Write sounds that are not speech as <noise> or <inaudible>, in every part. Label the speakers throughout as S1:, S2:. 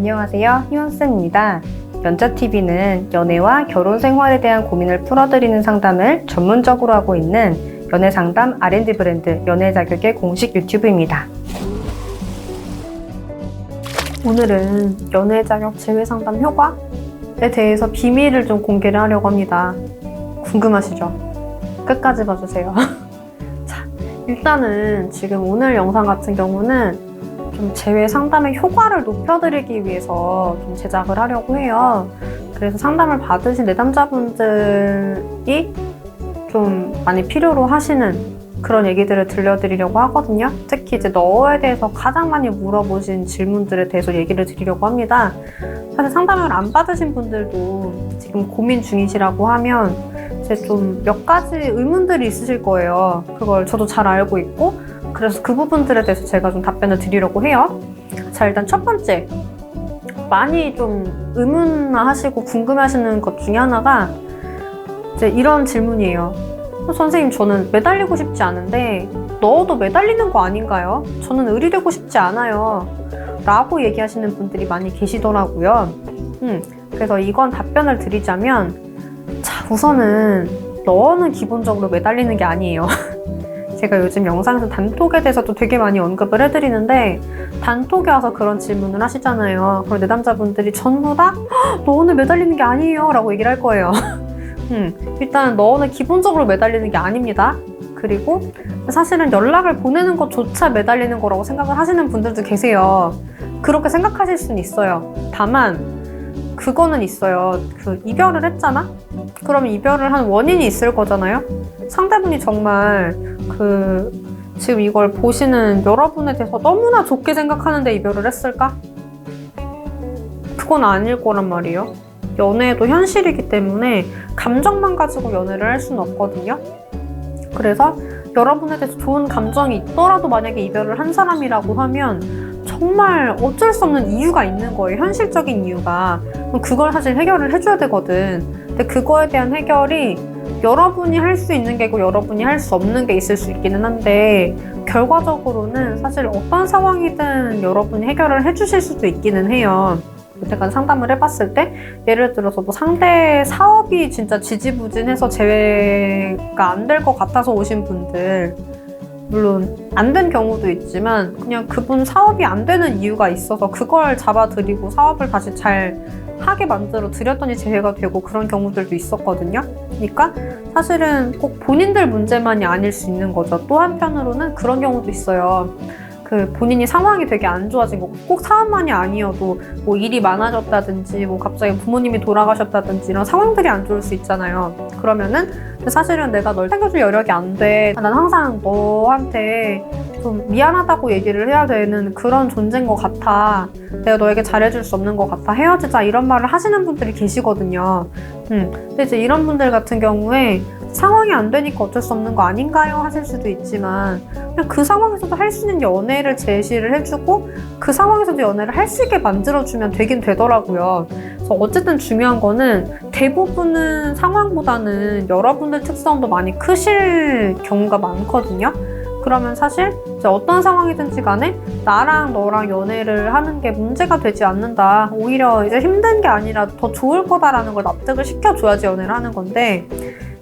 S1: 안녕하세요. 희원쌤입니다. 연자TV는 연애와 결혼 생활에 대한 고민을 풀어드리는 상담을 전문적으로 하고 있는 연애 상담 R&D 브랜드 연애 자격의 공식 유튜브입니다. 오늘은 연애 자격 제외 상담 효과에 대해서 비밀을 좀 공개를 하려고 합니다. 궁금하시죠? 끝까지 봐주세요. <laughs> 자, 일단은 지금 오늘 영상 같은 경우는 좀 제외 상담의 효과를 높여드리기 위해서 좀 제작을 하려고 해요. 그래서 상담을 받으신 내담자분들이 좀 많이 필요로 하시는 그런 얘기들을 들려드리려고 하거든요. 특히 이제 너에 대해서 가장 많이 물어보신 질문들에 대해서 얘기를 드리려고 합니다. 사실 상담을 안 받으신 분들도 지금 고민 중이시라고 하면 이제 좀 몇 가지 의문들이 있으실 거예요. 그걸 저도 잘 알고 있고 그래서 그 부분들에 대해서 제가 좀 답변을 드리려고 해요. 자, 일단 첫 번째. 많이 좀 의문하시고 궁금해 하시는 것 중에 하나가 이제 이런 질문이에요. 어, 선생님, 저는 매달리고 싶지 않은데 넣어도 매달리는 거 아닌가요? 저는 의리되고 싶지 않아요. 라고 얘기하시는 분들이 많이 계시더라고요. 음, 그래서 이건 답변을 드리자면 자, 우선은 너는 기본적으로 매달리는 게 아니에요. <laughs> 제가 요즘 영상에서 단톡에 대해서도 되게 많이 언급을 해드리는데 단톡에 와서 그런 질문을 하시잖아요. 그럼 내담자분들이 전부 다 "헉, 너는 매달리는 게 아니에요 라고 얘기를 할 거예요. <laughs> 음, 일단 너는 기본적으로 매달리는 게 아닙니다. 그리고 사실은 연락을 보내는 것조차 매달리는 거라고 생각을 하시는 분들도 계세요. 그렇게 생각하실 수는 있어요. 다만 그거는 있어요. 그 이별을 했잖아? 그러면 이별을 한 원인이 있을 거잖아요? 상대분이 정말 그 지금 이걸 보시는 여러분에 대해서 너무나 좋게 생각하는데 이별을 했을까? 그건 아닐 거란 말이에요. 연애도 현실이기 때문에 감정만 가지고 연애를 할 수는 없거든요. 그래서 여러분에 대해서 좋은 감정이 있더라도 만약에 이별을 한 사람이라고 하면 정말 어쩔 수 없는 이유가 있는 거예요. 현실적인 이유가. 그걸 사실 해결을 해줘야 되거든. 근데 그거에 대한 해결이 여러분이 할 수 있는 게 있고 여러분이 할 수 없는 게 있을 수 있기는 한데 결과적으로는 사실 어떤 상황이든 여러분이 해결을 해주실 수도 있기는 해요. 제가 상담을 해봤을 때 예를 들어서 뭐 상대 사업이 진짜 지지부진해서 재회가 안 될 것 같아서 오신 분들 물론 안 된 경우도 있지만 그냥 그분 사업이 안 되는 이유가 있어서 그걸 잡아드리고 사업을 다시 잘 하게 만들어 드렸더니 재회가 되고 그런 경우들도 있었거든요. 그러니까 사실은 꼭 본인들 문제만이 아닐 수 있는 거죠. 또 한편으로는 그런 경우도 있어요. 그 본인이 상황이 되게 안 좋아진 거, 꼭 사업만이 아니어도 뭐 일이 많아졌다든지, 뭐 갑자기 부모님이 돌아가셨다든지 이런 상황들이 안 좋을 수 있잖아요. 그러면은 사실은 내가 널 챙겨줄 여력이 안 돼. 난 항상 너한테 좀 미안하다고 얘기를 해야 되는 그런 존재인 것 같아. 내가 너에게 잘해줄 수 없는 것 같아. 헤어지자. 이런 말을 하시는 분들이 계시거든요. 음. 근데 이제 이런 분들 같은 경우에 상황이 안 되니까 어쩔 수 없는 거 아닌가요? 하실 수도 있지만 그냥 그 상황에서도 할 수 있는 연애를 제시를 해주고 그 상황에서도 연애를 할 수 있게 만들어주면 되긴 되더라고요. 그래서 어쨌든 중요한 거는 대부분은 상황보다는 여러분들 특성도 많이 크실 경우가 많거든요. 그러면 사실 어떤 상황이든지 간에 나랑 너랑 연애를 하는 게 문제가 되지 않는다. 오히려 이제 힘든 게 아니라 더 좋을 거다라는 걸 납득을 시켜줘야지 연애를 하는 건데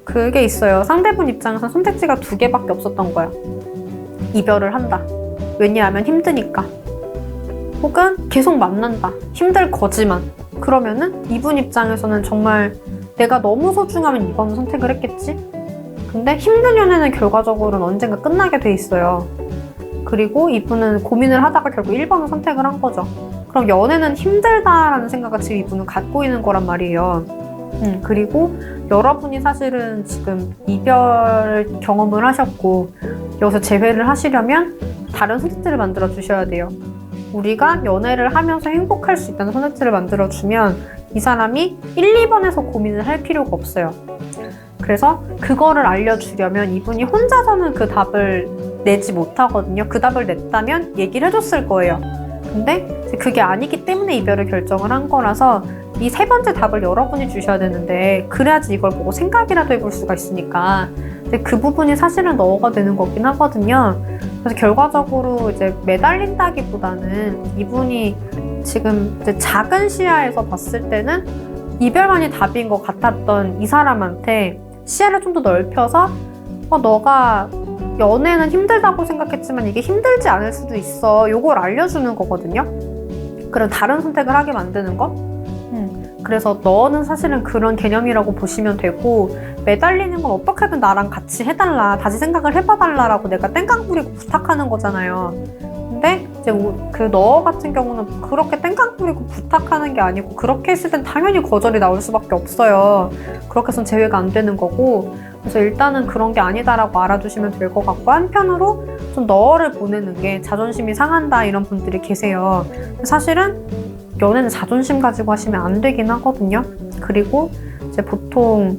S1: 그게 있어요. 상대분 입장에서 선택지가 두 개밖에 없었던 거야. 이별을 한다. 왜냐하면 힘드니까. 혹은 계속 만난다. 힘들 거지만. 그러면은 이분 입장에서는 정말 내가 너무 소중하면 이번 선택을 했겠지? 근데 힘든 연애는 결과적으로는 언젠가 끝나게 돼 있어요. 그리고 이분은 고민을 하다가 결국 1번을 선택을 한 거죠. 그럼 연애는 힘들다라는 생각을 지금 이분은 갖고 있는 거란 말이에요. 음, 그리고 여러분이 사실은 지금 이별 경험을 하셨고 여기서 재회를 하시려면 다른 선택지를 만들어 주셔야 돼요. 우리가 연애를 하면서 행복할 수 있다는 선택지를 만들어 주면 이 사람이 1, 2번에서 고민을 할 필요가 없어요. 그래서 그거를 알려주려면 이분이 혼자서는 그 답을 내지 못하거든요. 그 답을 냈다면 얘기를 해줬을 거예요. 근데 그게 아니기 때문에 이별을 결정을 한 거라서 이 세 번째 답을 여러분이 주셔야 되는데 그래야지 이걸 보고 생각이라도 해볼 수가 있으니까 근데 그 부분이 사실은 너가 되는 거긴 하거든요. 그래서 결과적으로 이제 매달린다기보다는 이분이 지금 작은 시야에서 봤을 때는 이별만이 답인 것 같았던 이 사람한테 시야를 좀 더 넓혀서 어, 너가 연애는 힘들다고 생각했지만 이게 힘들지 않을 수도 있어. 요걸 알려주는 거거든요. 그런 다른 선택을 하게 만드는 거. 음, 그래서 너는 사실은 그런 개념이라고 보시면 되고 매달리는 건 어떻게든 나랑 같이 해달라. 다시 생각을 해봐달라라고 내가 땡깡 부리고 부탁하는 거잖아요. 근데 이제 그 너 같은 경우는 그렇게 땡깡 부리고 부탁하는 게 아니고 그렇게 했을 땐 당연히 거절이 나올 수밖에 없어요. 그렇게 해서는 제외가 안 되는 거고 그래서 일단은 그런 게 아니다라고 알아두시면 될 것 같고 한편으로 좀 너를 보내는 게 자존심이 상한다 이런 분들이 계세요. 사실은 연애는 자존심 가지고 하시면 안 되긴 하거든요. 그리고 이제 보통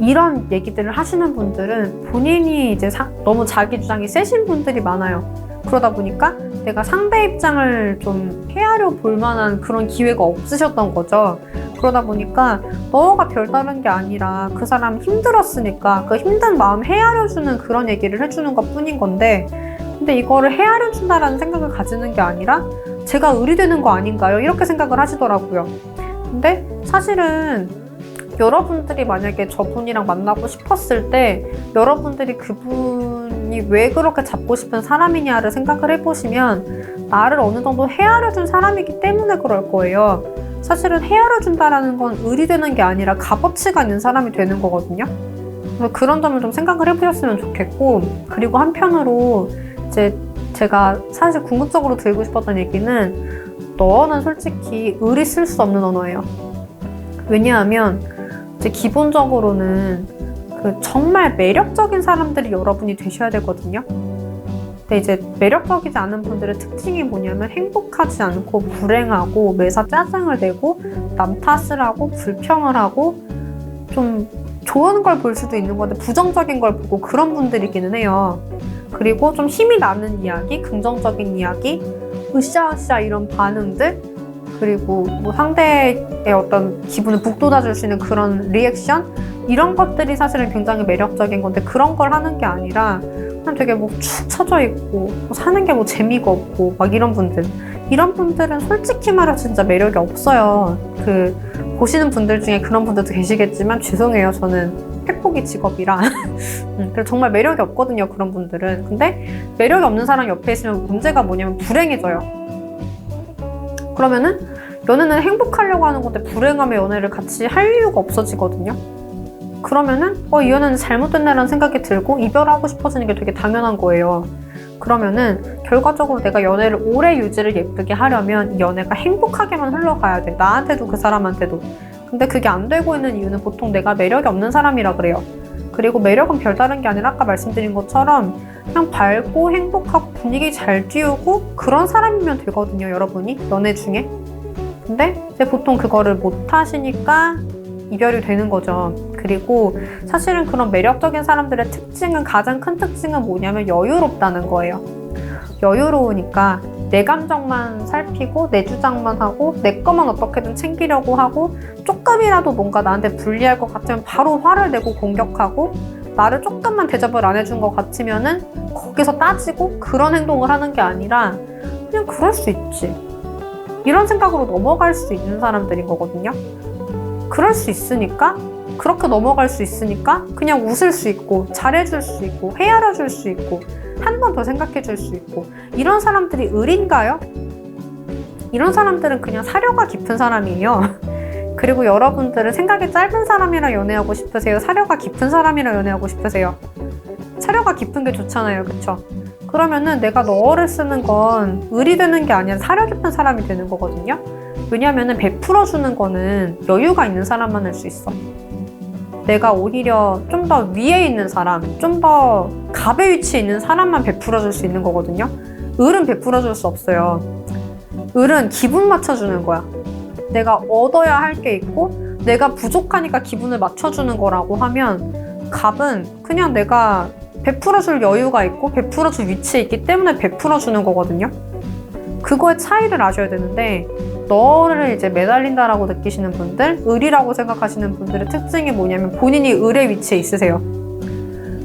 S1: 이런 얘기들을 하시는 분들은 본인이 이제 사- 너무 자기 주장이 세신 분들이 많아요. 그러다 보니까 내가 상대 입장을 좀 헤아려 볼 만한 그런 기회가 없으셨던 거죠. 그러다 보니까 너가 별다른 게 아니라 그 사람 힘들었으니까 그 힘든 마음 헤아려 주는 그런 얘기를 해주는 것 뿐인 건데 근데 이거를 헤아려 준다라는 생각을 가지는 게 아니라 제가 의리되는 거 아닌가요? 이렇게 생각을 하시더라고요. 근데 사실은 여러분들이 만약에 저분이랑 만나고 싶었을 때 여러분들이 그분이 왜 그렇게 잡고 싶은 사람이냐를 생각을 해보시면 나를 어느 정도 헤아려준 사람이기 때문에 그럴 거예요. 사실은 헤아려준다라는 건 의리되는 게 아니라 값어치가 있는 사람이 되는 거거든요. 그런 점을 좀 생각을 해보셨으면 좋겠고 그리고 한편으로 이제 제가 사실 궁극적으로 들고 싶었던 얘기는 너는 솔직히 의리 쓸수 없는 언어예요. 왜냐하면 이제 기본적으로는 그 정말 매력적인 사람들이 여러분이 되셔야 되거든요. 근데 이제 매력적이지 않은 분들의 특징이 뭐냐면 행복하지 않고 불행하고 매사 짜증을 내고 남 탓을 하고 불평을 하고 좀 좋은 걸 볼 수도 있는 건데 부정적인 걸 보고 그런 분들이기는 해요. 그리고 좀 힘이 나는 이야기, 긍정적인 이야기, 으쌰으쌰 이런 반응들, 그리고 뭐 상대의 어떤 기분을 북돋아줄 수 있는 그런 리액션 이런 것들이 사실은 굉장히 매력적인 건데 그런 걸 하는 게 아니라 그냥 되게 뭐 축 처져 있고 뭐 사는 게 뭐 재미가 없고 막 이런 분들 이런 분들은 솔직히 말해 진짜 매력이 없어요. 그 보시는 분들 중에 그런 분들도 계시겠지만 죄송해요 저는 팩폭이 직업이라 <laughs> 음, 정말 매력이 없거든요 그런 분들은 근데 매력이 없는 사람 옆에 있으면 문제가 뭐냐면 불행해져요 그러면은 연애는 행복하려고 하는 건데 불행함의 연애를 같이 할 이유가 없어지거든요. 그러면은 어, 이 연애는 잘못됐네라는 생각이 들고 이별하고 싶어지는 게 되게 당연한 거예요. 그러면은 결과적으로 내가 연애를 오래 유지를 예쁘게 하려면 이 연애가 행복하게만 흘러가야 돼. 나한테도 그 사람한테도. 근데 그게 안 되고 있는 이유는 보통 내가 매력이 없는 사람이라 그래요. 그리고 매력은 별다른 게 아니라 아까 말씀드린 것처럼 그냥 밝고 행복하고 분위기 잘 띄우고 그런 사람이면 되거든요, 여러분이 연애 중에. 근데 이제 보통 그거를 못 하시니까 이별이 되는 거죠. 그리고 사실은 그런 매력적인 사람들의 특징은 가장 큰 특징은 뭐냐면 여유롭다는 거예요. 여유로우니까 내 감정만 살피고 내 주장만 하고 내 것만 어떻게든 챙기려고 하고 조금이라도 뭔가 나한테 불리할 것 같으면 바로 화를 내고 공격하고 나를 조금만 대접을 안 해준 것 같으면은 거기서 따지고 그런 행동을 하는 게 아니라 그냥 그럴 수 있지. 이런 생각으로 넘어갈 수 있는 사람들인 거거든요. 그럴 수 있으니까 그렇게 넘어갈 수 있으니까 그냥 웃을 수 있고 잘해줄 수 있고 헤아려 줄 수 있고 한 번 더 생각해 줄 수 있고 이런 사람들이 을인가요? 이런 사람들은 그냥 사려가 깊은 사람이에요. <laughs> 그리고 여러분들은 생각이 짧은 사람이랑 연애하고 싶으세요? 사려가 깊은 사람이랑 연애하고 싶으세요? 사려가 깊은 게 좋잖아요. 그쵸? 그러면은 내가 너를 쓰는 건 을이 되는 게 아니라 사려 깊은 사람이 되는 거거든요. 왜냐면은 베풀어주는 거는 여유가 있는 사람만 할 수 있어. 내가 오히려 좀 더 위에 있는 사람, 좀 더 갑의 위치에 있는 사람만 베풀어 줄 수 있는 거거든요. 을은 베풀어 줄 수 없어요. 을은 기분 맞춰주는 거야. 내가 얻어야 할 게 있고, 내가 부족하니까 기분을 맞춰주는 거라고 하면, 갑은 그냥 내가 베풀어 줄 여유가 있고, 베풀어 줄 위치에 있기 때문에 베풀어 주는 거거든요. 그거의 차이를 아셔야 되는데, 너를 이제 매달린다라고 느끼시는 분들, 을이라고 생각하시는 분들의 특징이 뭐냐면 본인이 을의 위치에 있으세요.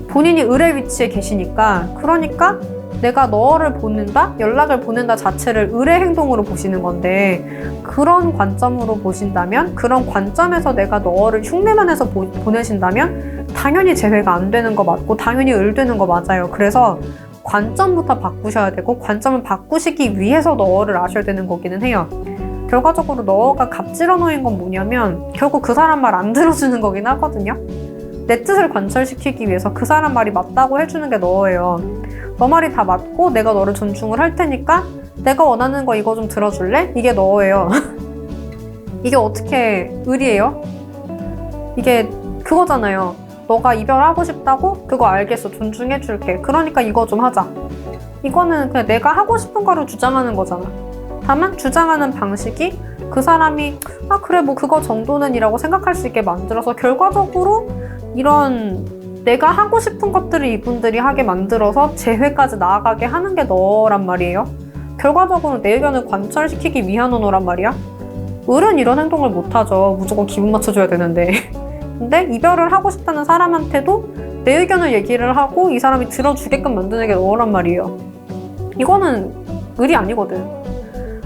S1: 본인이 을의 위치에 계시니까, 그러니까 내가 너를 보낸다, 연락을 보낸다 자체를 의뢰 행동으로 보시는 건데 그런 관점으로 보신다면 그런 관점에서 내가 너를 흉내만 해서 보, 보내신다면 당연히 재회가 안 되는 거 맞고 당연히 을 되는 거 맞아요. 그래서 관점부터 바꾸셔야 되고 관점을 바꾸시기 위해서 너를 아셔야 되는 거기는 해요. 결과적으로 너가 갑질러 놓인 건 뭐냐면 결국 그 사람 말 안 들어주는 거긴 하거든요. 내 뜻을 관철시키기 위해서 그 사람 말이 맞다고 해주는 게 너예요. 너 말이 다 맞고 내가 너를 존중을 할 테니까 내가 원하는 거 이거 좀 들어줄래? 이게 너예요. <laughs> 이게 어떻게 의리예요? 이게 그거잖아요. 너가 이별하고 싶다고? 그거 알겠어. 존중해줄게. 그러니까 이거 좀 하자. 이거는 그냥 내가 하고 싶은 거를 주장하는 거잖아. 다만 주장하는 방식이 그 사람이 아 그래 뭐 그거 정도는 이라고 생각할 수 있게 만들어서 결과적으로 이런 내가 하고 싶은 것들을 이분들이 하게 만들어서 재회까지 나아가게 하는 게 너란 말이에요. 결과적으로 내 의견을 관철시키기 위한 언어란 말이야. 을은 이런 행동을 못하죠. 무조건 기분 맞춰줘야 되는데. <laughs> 근데 이별을 하고 싶다는 사람한테도 내 의견을 얘기를 하고 이 사람이 들어주게끔 만드는 게 너란 말이에요. 이거는 을이 아니거든.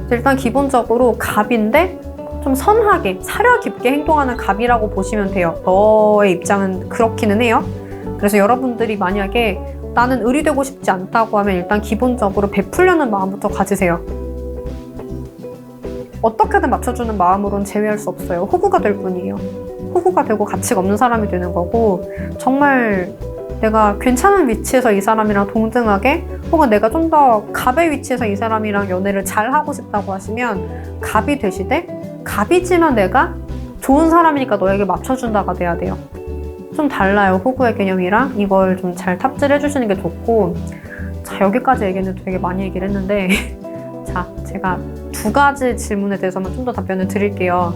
S1: 일단 기본적으로 갑인데 좀 선하게 사려 깊게 행동하는 갑이라고 보시면 돼요. 너의 입장은 그렇기는 해요. 그래서 여러분들이 만약에 나는 을이 되고 싶지 않다고 하면 일단 기본적으로 베풀려는 마음부터 가지세요. 어떻게든 맞춰주는 마음으론 제외할 수 없어요. 호구가 될 뿐이에요. 호구가 되고 가치가 없는 사람이 되는 거고 정말 내가 괜찮은 위치에서 이 사람이랑 동등하게 혹은 내가 좀 더 갑의 위치에서 이 사람이랑 연애를 잘 하고 싶다고 하시면 갑이 되시되 갑이지만 내가 좋은 사람이니까 너에게 맞춰준다가 돼야 돼요. 좀 달라요. 호구의 개념이랑 이걸 좀 잘 탑재해 주시는 게 좋고 자 여기까지 얘기는 되게 많이 얘기를 했는데 <laughs> 자 제가 두 가지 질문에 대해서만 좀 더 답변을 드릴게요.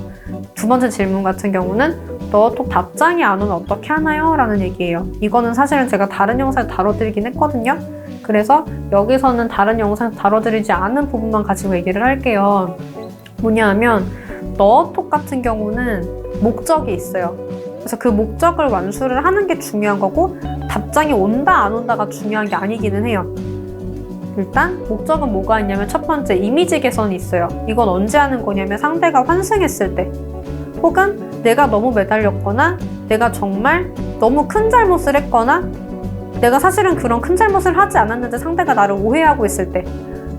S1: 두 번째 질문 같은 경우는 너톡 답장이 안 오면 어떻게 하나요? 라는 얘기예요. 이거는 사실은 제가 다른 영상에 다뤄드리긴 했거든요. 그래서 여기서는 다른 영상에서 다뤄드리지 않은 부분만 가지고 얘기를 할게요. 뭐냐 하면 너톡 같은 경우는 목적이 있어요. 그래서 그 목적을 완수를 하는 게 중요한 거고 답장이 온다 안 온다가 중요한 게 아니기는 해요. 일단 목적은 뭐가 있냐면 첫 번째 이미지 개선이 있어요. 이건 언제 하는 거냐면 상대가 환승했을 때 혹은 내가 너무 매달렸거나 내가 정말 너무 큰 잘못을 했거나 내가 사실은 그런 큰 잘못을 하지 않았는데 상대가 나를 오해하고 있을 때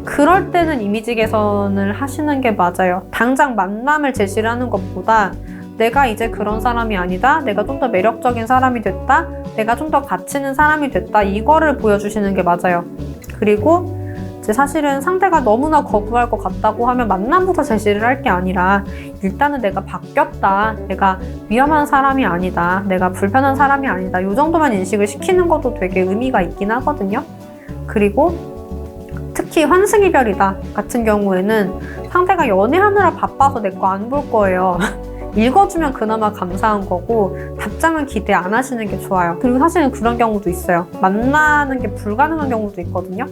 S1: 그럴 때는 이미지 개선을 하시는 게 맞아요. 당장 만남을 제시를 하는 것보다 내가 이제 그런 사람이 아니다. 내가 좀 더 매력적인 사람이 됐다. 내가 좀 더 가치 있는 사람이 됐다. 이거를 보여주시는 게 맞아요. 그리고 이제 사실은 상대가 너무나 거부할 것 같다고 하면 만남부터 제시를 할 게 아니라 일단은 내가 바뀌었다. 내가 위험한 사람이 아니다. 내가 불편한 사람이 아니다. 이 정도만 인식을 시키는 것도 되게 의미가 있긴 하거든요. 그리고 특히 환승이별이다 같은 경우에는 상대가 연애하느라 바빠서 내 거 안 볼 거예요. <laughs> 읽어주면 그나마 감사한 거고 답장은 기대 안 하시는 게 좋아요. 그리고 사실은 그런 경우도 있어요. 만나는 게 불가능한 경우도 있거든요.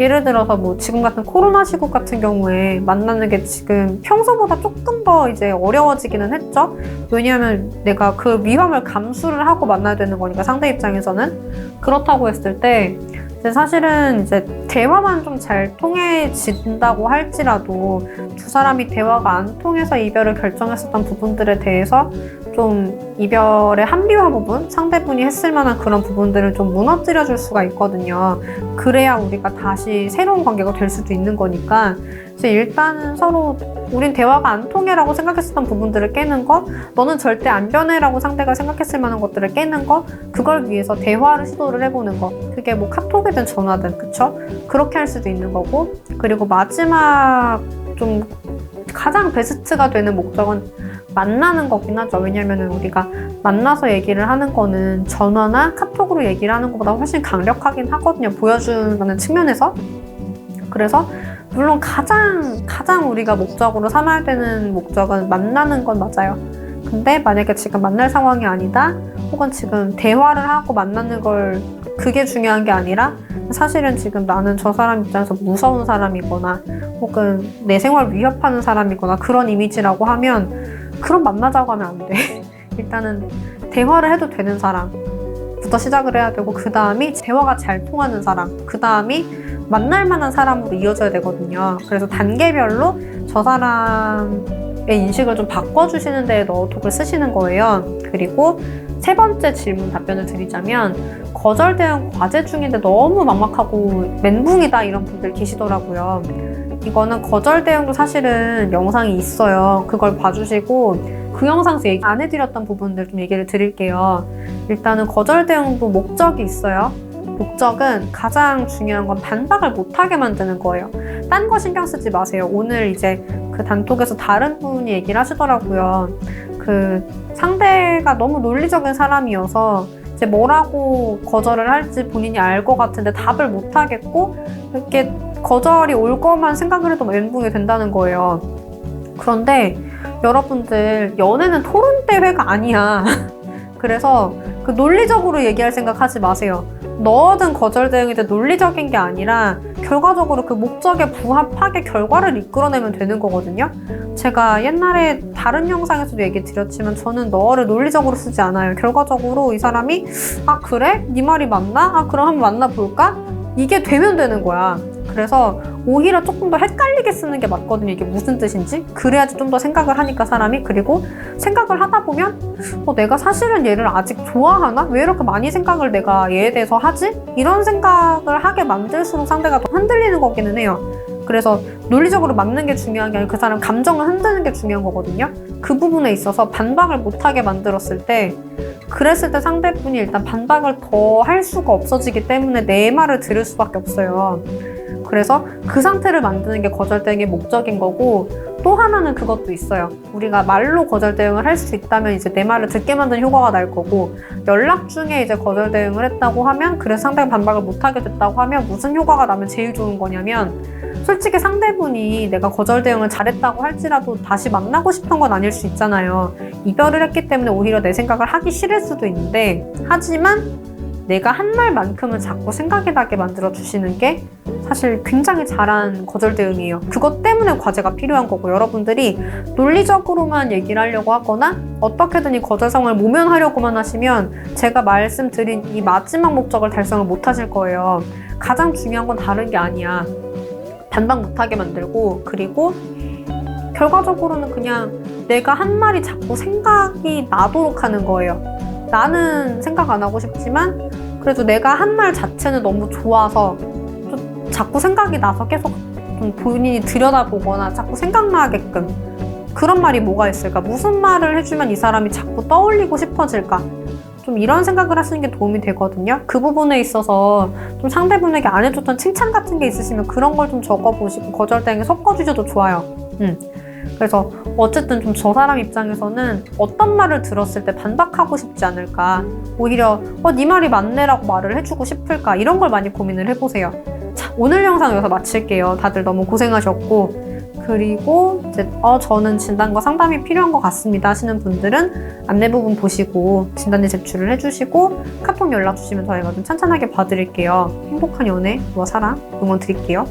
S1: 예를 들어서 뭐 지금 같은 코로나 시국 같은 경우에 만나는 게 지금 평소보다 조금 더 이제 어려워지기는 했죠. 왜냐하면 내가 그 위험을 감수를 하고 만나야 되는 거니까 상대 입장에서는 그렇다고 했을 때 사실은 이제 대화만 좀 잘 통해진다고 할지라도 두 사람이 대화가 안 통해서 이별을 결정했었던 부분들에 대해서 좀 이별의 합리화 부분, 상대분이 했을 만한 그런 부분들을 좀 무너뜨려 줄 수가 있거든요. 그래야 우리가 다시 새로운 관계가 될 수도 있는 거니까. 그래서 일단은 서로 우린 대화가 안 통해라고 생각했었던 부분들을 깨는 거, 너는 절대 안 변해라고 상대가 생각했을 만한 것들을 깨는 거, 그걸 위해서 대화를 시도를 해보는 거. 그게 뭐 카톡이든 전화든, 그쵸? 그렇게 할 수도 있는 거고. 그리고 마지막 좀 가장 베스트가 되는 목적은 만나는 거긴 하죠. 왜냐면 우리가 만나서 얘기를 하는 거는 전화나 카톡으로 얘기를 하는 것보다 훨씬 강력하긴 하거든요. 보여주는 측면에서. 그래서 물론 가장 가장 우리가 목적으로 삼아야 되는 목적은 만나는 건 맞아요. 근데 만약에 지금 만날 상황이 아니다, 혹은 지금 대화를 하고 만나는 걸 그게 중요한 게 아니라 사실은 지금 나는 저 사람 입장에서 무서운 사람이거나 혹은 내 생활 위협하는 사람이거나 그런 이미지라고 하면 그럼 만나자고 하면 안 돼. <laughs> 일단은 대화를 해도 되는 사람부터 시작을 해야 되고 그 다음이 대화가 잘 통하는 사람, 그 다음이 만날 만한 사람으로 이어져야 되거든요. 그래서 단계별로 저 사람의 인식을 좀 바꿔주시는 데에 너톡을 쓰시는 거예요. 그리고 세 번째 질문 답변을 드리자면 거절 대응 과제 중인데 너무 막막하고 멘붕이다 이런 분들 계시더라고요. 이거는 거절 대응도 사실은 영상이 있어요. 그걸 봐주시고 그 영상에서 얘기 안 해드렸던 부분들 좀 얘기를 드릴게요. 일단은 거절 대응도 목적이 있어요. 목적은 가장 중요한 건 반박을 못하게 만드는 거예요. 딴 거 신경 쓰지 마세요. 오늘 이제 그 단톡에서 다른 분이 얘기를 하시더라고요. 그 상대가 너무 논리적인 사람이어서 이제 뭐라고 거절을 할지 본인이 알 것 같은데 답을 못 하겠고 이렇게 거절이 올 것만 생각을 해도 멘붕이 된다는 거예요. 그런데 여러분들 연애는 토론 대회가 아니야. <laughs> 그래서 그 논리적으로 얘기할 생각 하지 마세요. 너든 거절 대응이든 논리적인 게 아니라 결과적으로 그 목적에 부합하게 결과를 이끌어내면 되는 거거든요. 제가 옛날에 다른 영상에서도 얘기 드렸지만 저는 너를 논리적으로 쓰지 않아요. 결과적으로 이 사람이 아 그래? 네 말이 맞나? 아 그럼 한번 만나볼까? 이게 되면 되는 거야. 그래서 오히려 조금 더 헷갈리게 쓰는 게 맞거든요. 이게 무슨 뜻인지. 그래야지 좀 더 생각을 하니까 사람이. 그리고 생각을 하다 보면 어, 내가 사실은 얘를 아직 좋아하나? 왜 이렇게 많이 생각을 내가 얘에 대해서 하지? 이런 생각을 하게 만들수록 상대가 더 흔들리는 거기는 해요. 그래서 논리적으로 맞는 게 중요한 게 아니라 그 사람 감정을 흔드는 게 중요한 거거든요. 그 부분에 있어서 반박을 못하게 만들었을 때 그랬을 때 상대분이 일단 반박을 더 할 수가 없어지기 때문에 내 말을 들을 수밖에 없어요. 그래서 그 상태를 만드는 게 거절 대응의 목적인 거고 또 하나는 그것도 있어요. 우리가 말로 거절 대응을 할 수 있다면 이제 내 말을 듣게 만드는 효과가 날 거고 연락 중에 이제 거절 대응을 했다고 하면 그래서 상대가 반박을 못 하게 됐다고 하면 무슨 효과가 나면 제일 좋은 거냐면 솔직히 상대분이 내가 거절 대응을 잘했다고 할지라도 다시 만나고 싶은 건 아닐 수 있잖아요. 이별을 했기 때문에 오히려 내 생각을 하기 싫을 수도 있는데 하지만 내가 한 말만큼은 자꾸 생각이 나게 만들어 주시는 게 사실 굉장히 잘한 거절 대응이에요. 그것 때문에 과제가 필요한 거고 여러분들이 논리적으로만 얘기를 하려고 하거나 어떻게든 이 거절 상황을 모면하려고만 하시면 제가 말씀드린 이 마지막 목적을 달성을 못 하실 거예요. 가장 중요한 건 다른 게 아니야. 반박 못하게 만들고 그리고 결과적으로는 그냥 내가 한 말이 자꾸 생각이 나도록 하는 거예요. 나는 생각 안 하고 싶지만 그래도 내가 한 말 자체는 너무 좋아서 좀 자꾸 생각이 나서 계속 좀 본인이 들여다보거나 자꾸 생각나게끔 그런 말이 뭐가 있을까? 무슨 말을 해주면 이 사람이 자꾸 떠올리고 싶어질까? 좀 이런 생각을 하시는 게 도움이 되거든요. 그 부분에 있어서 좀 상대분에게 안 해줬던 칭찬 같은 게 있으시면 그런 걸 좀 적어보시고 거절대응에 섞어주셔도 좋아요. 음. 그래서 어쨌든 좀 저 사람 입장에서는 어떤 말을 들었을 때 반박하고 싶지 않을까 오히려 어, 네 말이 맞네라고 말을 해주고 싶을까 이런 걸 많이 고민을 해보세요 자 오늘 영상 여기서 마칠게요. 다들 너무 고생하셨고 그리고 이제 어 저는 진단과 상담이 필요한 것 같습니다 하시는 분들은 안내 부분 보시고 진단지 제출을 해주시고 카톡 연락 주시면 저희가 좀 찬찬하게 봐드릴게요. 행복한 연애, 뭐 사랑 응원 드릴게요